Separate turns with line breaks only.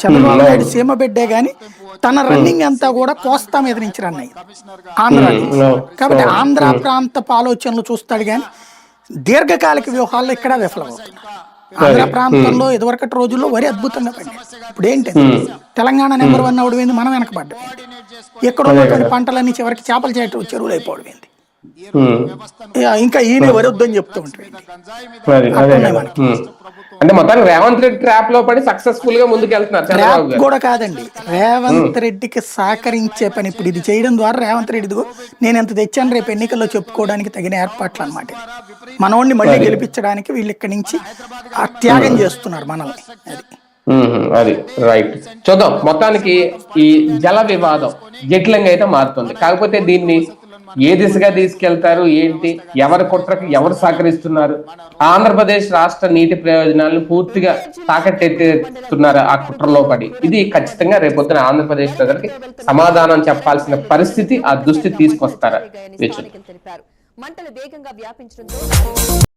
చంద్రబాబు నాయుడు సీమ బిడ్డే గాని తన రన్నింగ్ అంతా కూడా కోస్తా మీద నుంచి రన్ అయ్యింది. ఆంధ్ర కాబట్టి ఆంధ్ర ప్రాంతపు ఆలోచనలు చూస్తాడు కానీ దీర్ఘకాలిక వ్యూహాల్లో ఇక్కడ విఫలమవుతున్నారు ఆంధ్ర ప్రాంతంలో ఇదివరకటి రోజుల్లో వరి అద్భుతంగా పండింది. ఇప్పుడు ఏంటి? తెలంగాణ నెంబర్ వన్ అవడం ఏంది మనం వెనకబడ్డం. ఎక్కడ ఉన్నటువంటి పంటలన్నీ చివరికి చేపల చేట చెరువులు అయిపోవడం ఏంది
ఉమ్.
ఇక ఈయన వరి వద్దని చెప్తూ ఉంటాడు.
అంటే మొత్తానికి రేవంత్ రెడ్డి ట్రాప్లో పడి సక్సెస్ఫుల్గా ముందుకు వెళ్తున్నారు
కూడా కాదండి. రేవంత్ రెడ్డికి సహకరించే పని ఇప్పుడు ఇది చేయడం ద్వారా రేవంత్ రెడ్డి నేను ఎంత తెచ్చాను రేపు ఎన్నికల్లో చెప్పుకోవడానికి తగిన ఏర్పాట్లు అనమాట మనోడిని మళ్ళీ గెలిపించడానికి వీళ్ళు ఇక్కడి నుంచి త్యాగం చేస్తున్నారు మనల్ని. అది.
ఉమ్, అది. రైట్ చూద్దాం. మొత్తానికి ఈ జల వివాదం జటిలంగా అయితే మారుతుంది. కాకపోతే దీన్ని ఏ దిశగా తీసుకెళ్తారు ఏంటి ఎవరి కుట్రకు ఎవరు సహకరిస్తున్నారు? ఆంధ్రప్రదేశ్ రాష్ట్ర నీటి ప్రయోజనాలను పూర్తిగా తాకట్టెత్తున్నారు ఆ కుట్రలో పడి. ఇది ఖచ్చితంగా రేపొద్దున ఆంధ్రప్రదేశ్ ప్రజలకి సమాధానం చెప్పాల్సిన పరిస్థితి ఆ దృష్టి తీసుకొస్తారా
మంటలు వేగంగా వ్యాపించడంతో